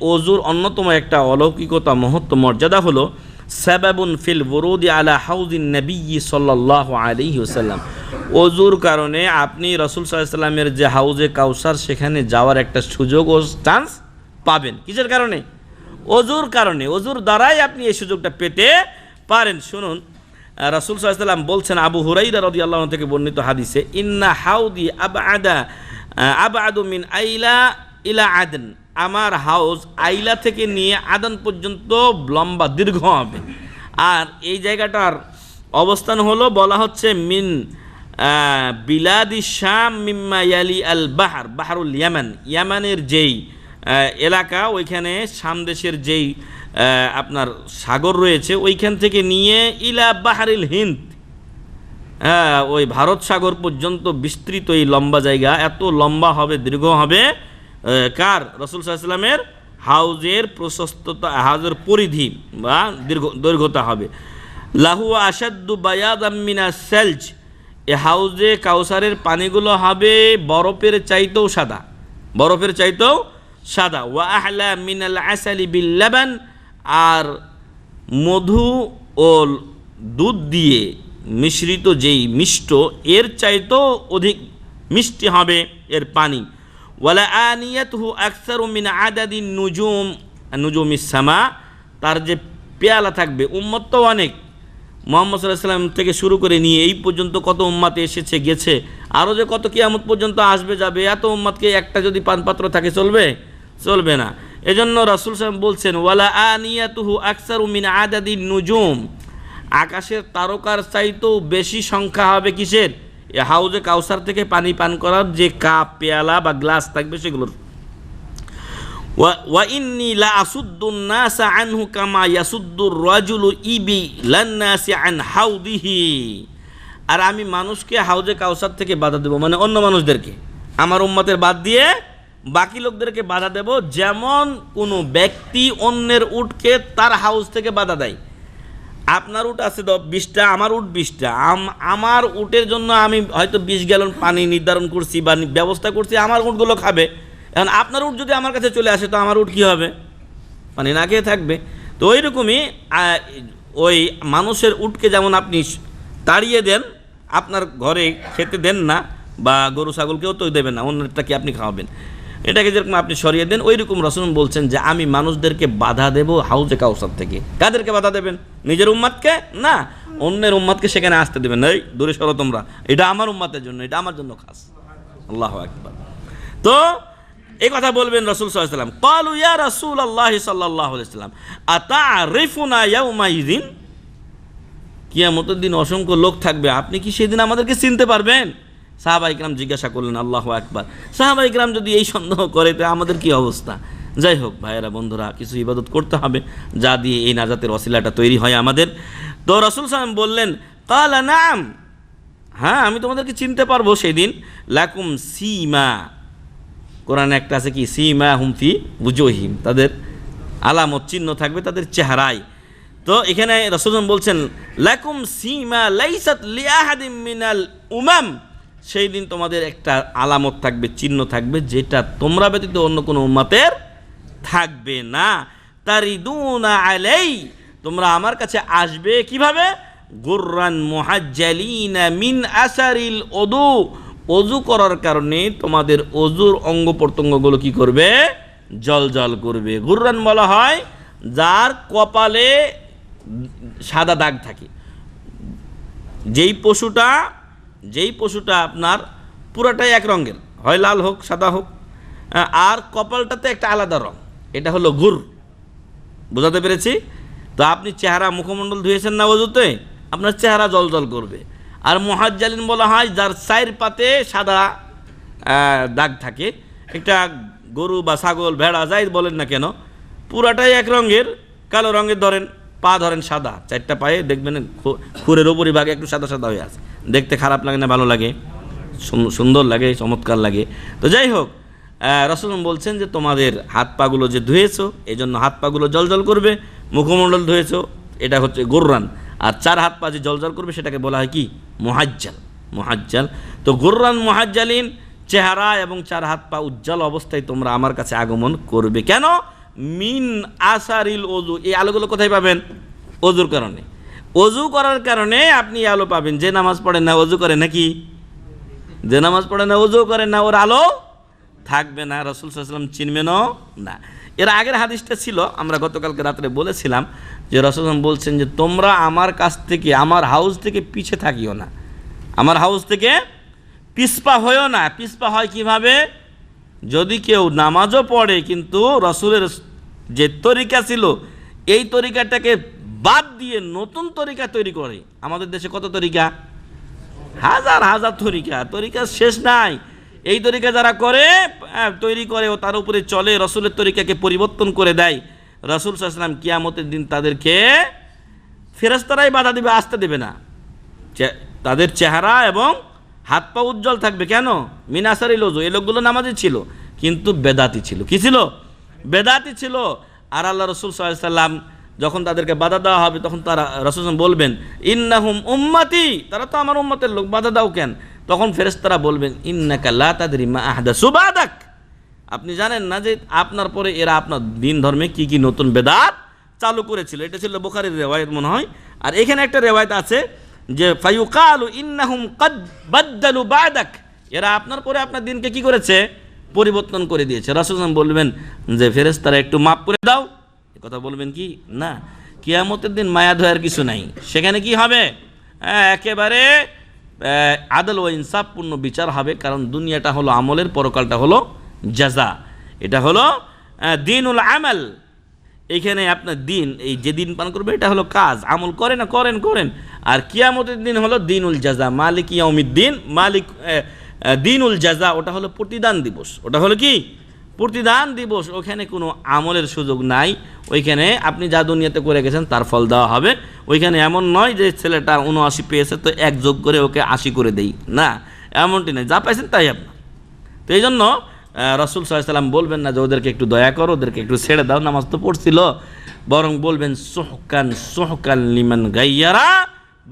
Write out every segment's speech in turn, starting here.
অজুর অন্যতম একটা অলৌকিকতা মহত্ব মর্যাদা হলো সাবাবুন ফিল বরুদি আলা হাউদিন নবী সাল্লাহ আলাইহি ওসাল্লাম অজুর কারণে আপনি রসুল সাল্লামের যে হাউজে কাউসার, সেখানে যাওয়ার একটা সুযোগ ও চান্স পাবেন। কিসের কারণে? অজুর কারণে। অজুর দ্বারাই আপনি এই সুযোগটা পেতে পারেন। শুনুন রাসুল সাল্লাম বলছেন, আবু হুরাইরা রদি আল্লাহ থেকে বর্ণিত হাদিসে, ইন্না হাউদি আব আদা আব আদু মিন আইলা ইলা আদন। আমার হাউস আইলা থেকে নিয়ে আদান পর্যন্ত লম্বা, দীর্ঘ হবে। আর এই জায়গাটার অবস্থান হলো, বলা হচ্ছে, মিন বিলাদি শাম মিম্মা ইয়ালি আল বাহার, বাহারুল ইয়ামান। ইয়ামানের যেই এলাকা, ওইখানে সামদেশের যেই আপনার সাগর রয়েছে, ওইখান থেকে নিয়ে ইলা বাহারিল হিন্দ হ্যাঁ ওই ভারত সাগর পর্যন্ত বিস্তৃত এই লম্বা জায়গা। এত লম্বা হবে, দীর্ঘ হবে। কার? রসুল সাল্লামের হাউজের প্রশস্ততা, হাউজের পরিধি বা দীর্ঘ, দৈর্ঘ্যতা হবে। লাহু আসাদ্দু বায়াদ আমিনা সেলজ, এ হাউজে কাউসারের পানিগুলো হবে বরফের চাইতেও সাদা, বরফের চাইতেও সাদা। ওয়া আহলা মিনাল আসালি বিল লাবান, আর মধু ও দুধ দিয়ে মিশ্রিত যেই মিষ্ট, এর চাইতেও অধিক মিষ্টি হবে এর পানি। আদাদিন নুজুম। ইসামা তার যে পেয়ালা থাকবে, উম্মত তো অনেক। মোহাম্মদ সাল্লাহ সাল্লাম থেকে শুরু করে নিয়ে এই পর্যন্ত কত উম্মাতে এসেছে, গেছে আরও যে কত কিয়ামত পর্যন্ত আসবে, যাবে, এত উম্মাদকে একটা যদি পানপাত্র থাকে চলবে? চলবে না। এজন্য রাসুল সাহেব বলছেন, ওয়ালা আনিয়াতুহু আকসার মিন আদাদি নুজুম। আকাশের তারকার চাইতেও বেশি সংখ্যা হবে কিসের? এ হাউজে কাউসার থেকে পানি পান করার যে কাপ, পেয়ালা বা গ্লাস থাকবে সেগুলোর। আর আমি মানুষকে হাউজে কাউসার থেকে বাধা দেব মানে অন্য মানুষদেরকে। আমার উম্মতের বাদ দিয়ে বাকি লোকদেরকে বাধা দেব, যেমন কোনো ব্যক্তি অন্যের উটকে তার হাউস থেকে বাধা দেয়। আপনার উট আছে বিশটা, আমার উট বিশটা। আম- আমার উটের জন্য আমি হয়তো বিশ গ্যালন পানি নির্ধারণ করছি বা ব্যবস্থা করছি, আমার উটগুলো খাবে। এখন আপনার উট যদি আমার কাছে চলে আসে, তো আমার উট কী হবে? পানি না খেয়ে থাকবে। তো ওই রকমই ওই মানুষের উটকে যেমন আপনি তাড়িয়ে দেন, আপনার ঘরে খেতে দেন না, বা গরু, ছাগলকেও তো দেবেন না অন্যটা কি আপনি খাওয়াবেন? এটাকে যেরকম আপনি সরিয়ে দেন ওই রকম রসুন বলছেন যে আমি মানুষদেরকে বাধা দেব হাউজে কাউসার থেকে। কাদেরকে বাধা দেবেন? নিজের উম্মাদকে? না। অন্যের উম্মাদকে সেখানে আসতে দেবেন। এই, দূরে সরো তোমরা। এটা আমার উম্মাতের জন্য, এটা আমার জন্য খাস। আল্লাহ একবার তো এই কথা বলবেন রসুল সাল্লাম কালু ইয়া রসুল আল্লাহ সাল্লাহ সাল্লাম আতা রিফুনা ইয়াউমাইদিন কিয়ামতের দিন অসংখ্য লোক থাকবে। আপনি কি সেদিন আমাদেরকে চিনতে পারবেন? সাহাবা ইকরাম জিজ্ঞাসা করলেন, আল্লাহ একবার সাহাবা ইকরাম যদি এই সন্দেহ করে, তো আমাদের কি অবস্থা? যাই হোক, ভাইয়েরা, বন্ধুরা, কিছু ইবাদত করতে হবে, যা দিয়ে এই নাজাতের অসিলাটা তৈরি হয় আমাদের। তো রসুল সাহেব বললেন, কালা নাম। হ্যাঁ আমি তোমাদেরকে চিনতে পারব সেদিন। লাকুম সীমা। কোরআনে একটা আছে কি? সীমা হুমফি বুজোহিম তাদের আলামত চিহ্ন থাকবে তাদের চেহারায়। তো এখানে রসুলন বলছেন, লাকুম সীমা লাইসাত লিয়াহাদিম মিনাল উমাম। সেই দিন তোমাদের একটা আলামত থাকবে, চিহ্ন থাকবে, যেটা তোমরা ব্যতীত অন্য কোনো উম্মাতের থাকবে না। তারিদুনা আলাই, তোমরা আমার কাছে আসবে কীভাবে? গুররান মুহাজ্জালিনা মিন আসারিল ওদু অজু করার কারণে তোমাদের অজুর অঙ্গ প্রত্যঙ্গগুলো কি করবে? জল জল করবে। গুররান বলা হয়, যার কপালে সাদা দাগ থাকে। যেই পশুটা যেই পশুটা আপনার পুরাটাই এক রঙের, হয় লাল হোক, সাদা হোক আর কপালটাতে একটা আলাদা রং, এটা হলো গুর বোঝাতে পেরেছি? তো আপনি চেহারা মুখমণ্ডল ধুয়েছেন না ওজুতে আপনার চেহারা জল জল করবে। আর মহাজ্জালিন বলা হয়, যার চায়ের পাতে সাদা দাগ থাকে। একটা গরু বা ছাগল, ভেড়া, যাই বলেন না কেন, পুরাটাই এক রঙের, কালো রঙের ধরেন। পা ধরেন সাদা, চারটা পায়ে দেখবেন খুরের ওপরই ভাগে একটু সাদা সাদা হয়ে আছে। দেখতে খারাপ লাগে না, ভালো লাগে, সুন- সুন্দর লাগে, চমৎকার লাগে। তো যাই হোক রসুল বলছেন যে তোমাদের হাত পাগুলো যে ধুয়েছো এই জন্য হাত পাগুলো জল জল করবে, মুখমণ্ডল ধুয়েছো, এটা হচ্ছে গোর্রান। আর চার হাত পা যে জল জল করবে, সেটাকে বলা হয় কি? মহাজ্জাল মহাজ্জাল। তো গোর্রান মহাজ্জালিন, চেহারা এবং চার হাত পা উজ্জ্বল অবস্থায় তোমরা আমার কাছে আগমন করবে। কেন? মিন আসারিল অজু এই আলোগুলো কোথায় পাবেন? অজুর কারণে। অজু করার কারণে আপনি আলো পাবেন। যে নামাজ পড়েন না অজু করে নাকি? যে নামাজ পড়ে না অজু করে না, ওর আলো থাকবে না। রসুল সাল্লাম চিনবেনও না। এর আগের হাদিসটা ছিল, আমরা গতকালকে রাত্রে বলেছিলাম যে রসুল বলছেন যে, তোমরা আমার কাছ থেকে, আমার হাউস থেকে পিছে থাকিও না। আমার হাউস থেকে পিসপা হয়েও না। পিসপা হয় কীভাবে? যদি কেউ নামাজও পড়ে, কিন্তু রসুলের যে তরিকা ছিল, এই তরিকাটাকে বাদ দিয়ে নতুন তরিকা তৈরি করে। আমাদের দেশে কত তরিকা? হাজার হাজার তরিকা। তরিকা শেষ নাই। এই তরিকা যারা করে তৈরি করে ও তার উপরে চলে, রসুলের তরিকাকে পরিবর্তন করে দেয়, রসুল সাল্লাম কিয়ামতের দিন তাদেরকে ফেরস্তারাই বাধা দিবে, আসতে দেবে না। তাদের চেহারা এবং হাত পা উজ্জ্বল থাকবে কেন? মিনাসারি লোজো, এই লোকগুলো নামাজি ছিল, কিন্তু বেদাতি ছিল। কি ছিল? বেদাতি ছিল। আর আল্লাহ রসুল সাল্লাম যখন তাদেরকে বাধা দেওয়া হবে, তখন তারা রসুল বলবেন, ইন্নাহুম উম্মাতি! তারা তো আমার উম্মতের লোক, বাধা দাও কেন? তখন ফেরেশতারা বলবেন, ইন্নাকা লা সুবাদাক! আপনি জানেন না যে আপনার পরে এরা আপনার দিন ধর্মে কি কি নতুন বেদাত চালু করেছিল। এটা ছিল বোখারির রেওয়ায়ত মনে হয়। আর এখানে একটা রেওয়ায়ত আছে যে ফায়ুকালু ইন্নাহুম কদ বাদ্দালু বাদাক। এরা আপনার পরে আপনার দিনকে কি করেছে? পরিবর্তন করে দিয়েছে। রাসূল বলবেন যে ফেরেশতারা একটু মাপ করে দাও। কথা বলবেন কি? না। কিয়ামতের দিন মায়া ধোয়ার কিছু নাই। সেখানে কি হবে? হ্যাঁ, একেবারে আদল ও ইনসাফপূর্ণ বিচার হবে। কারণ দুনিয়াটা হলো আমলের পরকালটা হলো জাজা এটা হলো দিনুল আমল। এখানে আপনার দিন, এই যে দিন পান করবে, এটা হলো কাজ। আমল করে না, করেন করেন। আর কিয়ামতের দিন হলো দিনুল জাজা, মালিক ইয়াউমিদ্দিন, মালিক দিনুল জাজা, ওটা হলো প্রতিদান দিবস। ওটা হলো কি? প্রতিদান দিবস। ওখানে কোনো আমলের সুযোগ নাই। ওইখানে আপনি যা দুনিয়াতে করে গেছেন, তার ফল দেওয়া হবে। ওইখানে এমন নয় যে ছেলেটা উনআশি পেয়েছে, তো এক যোগ করে ওকে আশি করে দেই। না, এমনটি নয় যা পাইছেন তাই আপনার। তো এই জন্য রসুল সাল্লাম বলবেন না যে ওদেরকে একটু দয়া করো, ওদেরকে একটু ছেড়ে দাও, নামাজ তো পড়ছিল। বরং বলবেন, সোহকান সোহকান লিমান গাইয়ারা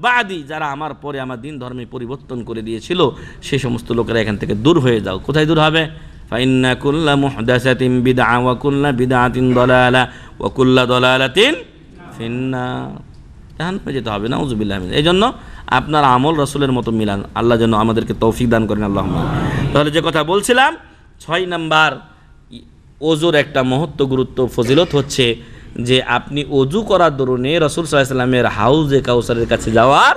বাদি যারা আমার পরে আমার দিন ধর্মে পরিবর্তন করে দিয়েছিল সেই সমস্ত লোকেরা এখান থেকে দূর হয়ে যাও। কোথায় দূর হবে? ফাইন্না কুল্লা মুহদাসাতিন বিদআ ওয়া কুল্লা বিদআতিন দালালা ওয়া কুল্লা দালালাতিন ফিন্না জাহান্নামে যেতে হবে না উজুবিল্লাহ এই জন্য আপনার আমল রসুলের মতো মিলান। আল্লাহ যেন আমাদেরকে তৌফিক দান করেন আল্লাহ তাহলে যে কথা বলছিলাম ছয় নাম্বার, ওজুর একটা মহত্ব গুরুত্ব ফজিলত হচ্ছে যে আপনি অজু করার দরুনে রসুল সাল্লাহ সাল্লামের হাউজে কাউসারের কাছে যাওয়ার